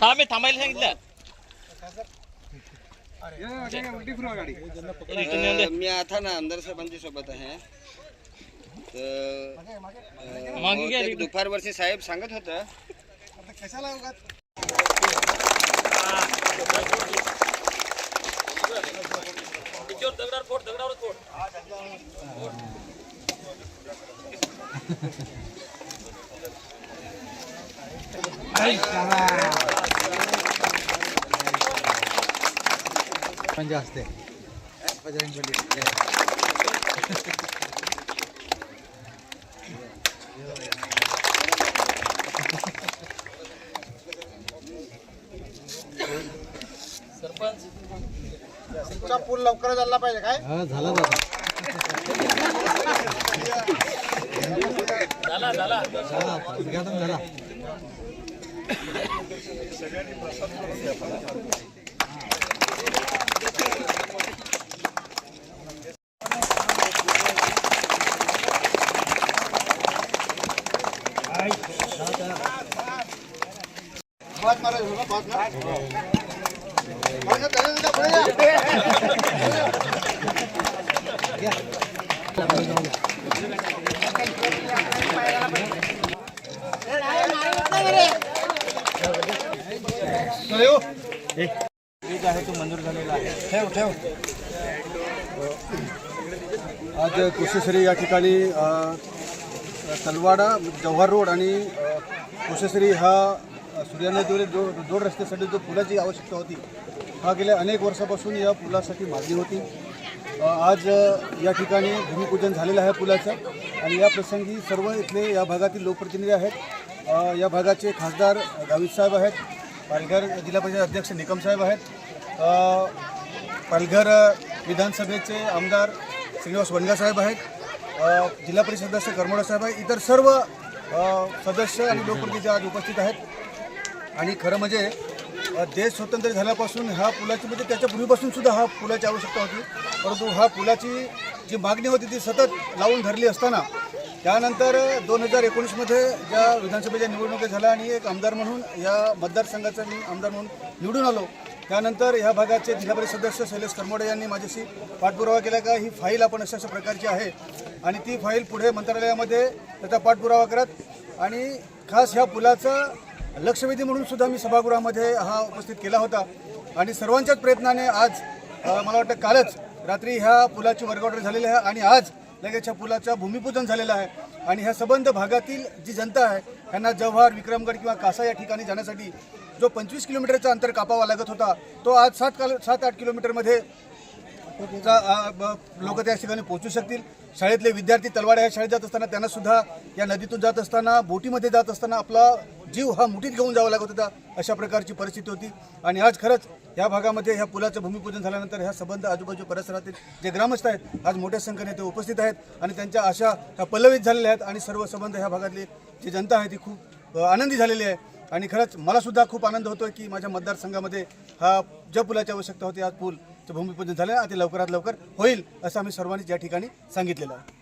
थांब मी थांबायला सांगितलं. मी आता ना आमदार साहेबांच्या सोबत आहे. तर दुपार वर्षी साहेब सांगत होत. म्हणजे असते पूल लवकर झाला पाहिजे काय? हा झाला दादा झाला झाला. झाला उद्घाटन झाला. पाच मारा बघा, पाच मारा. मारा, चला, येऊ. ठेव ठेव. आज कुशेश्वरी या ठिकाणी तलवाडा जव्हार रोड आणि कुशेश्वरी हा सूर्यानदीवरील जो जोड रस्त्यासाठी जो पुलाची आवश्यकता होती हा गेल्या अनेक वर्षापासून या पुलासाठी मागणी होती. आज या ठिकाणी भूमिपूजन झालेलं आहे पुलाचं आणि या प्रसंगी सर्व इथले या भागातील लोकप्रतिनिधी आहेत. या भागाचे खासदार गावित साहेब आहेत. पालघर जिल्हा परिषद अध्यक्ष निकम साहेब आहेत. पालघर विधानसभेचे आमदार श्रीनिवास वनगा साहेब आहेत. जिल्हा परिषद सदस्य करमोडा साहेब आहेत. इतर सर्व सदस्य आणि लोकप्रतिनिधी आज उपस्थित आहेत. आणि खरं म्हणजे देश स्वतंत्र झाल्यापासून ह्या पुलाची म्हणजे त्याच्या पूर्वीपासून सुद्धा हा पुलाची आवश्यकता होती. परंतु हा पुलाची जी मागणी होती ती सतत लावून धरली असताना त्यानंतर दोन हजार एकोणीसमध्ये ज्या विधानसभेच्या निवडणुका झाल्या आणि एक आमदार म्हणून या मतदारसंघाचा मी आमदार म्हणून निवडून आलो. त्यानंतर ह्या भागाचे जिल्हा परिषद सदस्य शैलेश करमोडे यांनी माझ्याशी पाठपुरावा केला का ही फाईल आपण अशा अशा प्रकारची आहे आणि ती फाईल पुढे मंत्रालयामध्ये त्याचा पाठपुरावा करत आणि खास ह्या पुलाचा लक्षवेधी म्हणून सुद्धा मी सभागृहामध्ये हा उपस्थित केला होता. आणि सर्वांच्याच प्रयत्नाने आज मला वाटतं कालच रात्री ह्या पुलाची वर्कआउट झालेली आहे आणि आज लगेच्या पुलाचं भूमिपूजन झालेलं आहे. आणि ह्या संबंध भागातील जी जनता आहे ह्यांना जव्हार विक्रमगड किंवा कासा या ठिकाणी जाण्यासाठी जो पंचवीस किलोमीटरचा अंतर कापावा लागत होता तो आज सात काल सात आठ किलोमीटरमध्ये लोक त्या ठिकाणी पोहोचू शकतील. शाळेतले विद्यार्थी तलवाड या शाळेत जात असताना त्यांना सुद्धा या नदीतून जात असताना बोटीमध्ये जात असताना आपला जीव हा मुठीत घेऊन जावा लागत होता अशा प्रकारची परिस्थिती होती. आणि आज खरंच या भागामध्ये ह्या पुलाचं भूमिपूजन झाल्यानंतर ह्या संबंध आजूबाजू परिसरातील जे ग्रामस्थ आहेत आज मोठ्या संख्येने ते उपस्थित आहेत. आणि त्यांच्या आशा ह्या पल्लवित झालेल्या आहेत. आणि सर्व संबंध ह्या भागातली जी जनता आहे ती खूप आनंदी झालेली आहे. आणि खरंच मलासुद्धा खूप आनंद होतो की माझ्या मतदारसंघामध्ये हा ज्या पुलाची आवश्यकता होती आज पूलचं भूमिपूजन झालं आणि ते लवकरात लवकर होईल असं आम्ही सर्वांनीच या ठिकाणी सांगितलेलं आहे.